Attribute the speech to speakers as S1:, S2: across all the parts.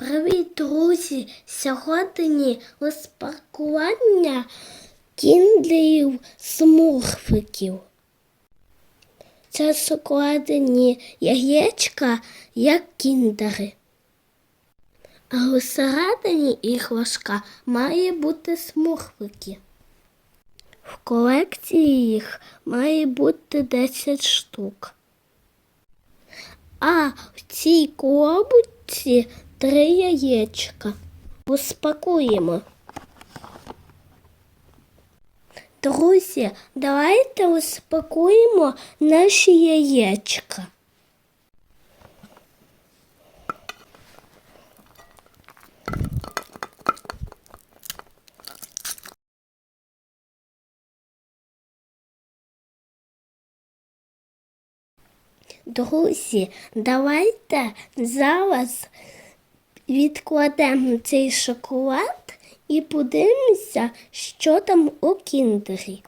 S1: Привіт, друзі! Сьогодні розпакування кіндлів смурфиків. Це складені яєчка, як кіндери. А всередині іграшка має бути смурфики. В колекції їх має бути 10 штук. А в цій коробці три яєчка. Розпакуємо. Друзі, давайте розпакуємо наші яєчка. Друзі, давайте зараз відкладемо цей шоколад і подивимося, що там у кіндері.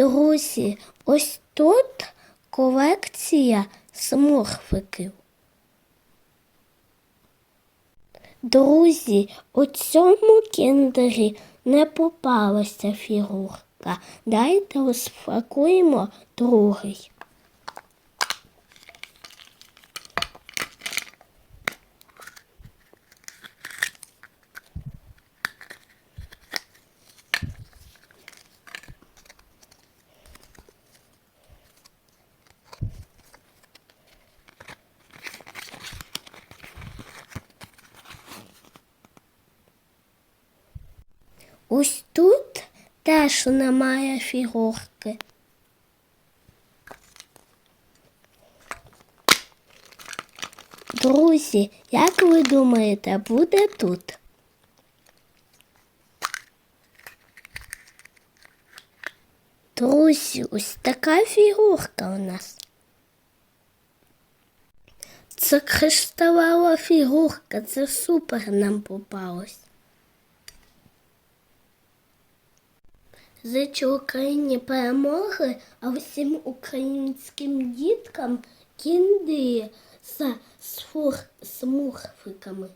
S1: Друзі, ось тут колекція смурфиків. Друзі, у цьому кіндері не попалася фігурка. Дайте розфакуємо другий. Ось тут теж немає фігурки. Друзі, як ви думаєте, буде тут? Друзі, ось така фігурка у нас. Це кришталева фігурка, це супер нам попалось. Зичу Україні перемоги, а всім українським діткам кінди з смурфиками.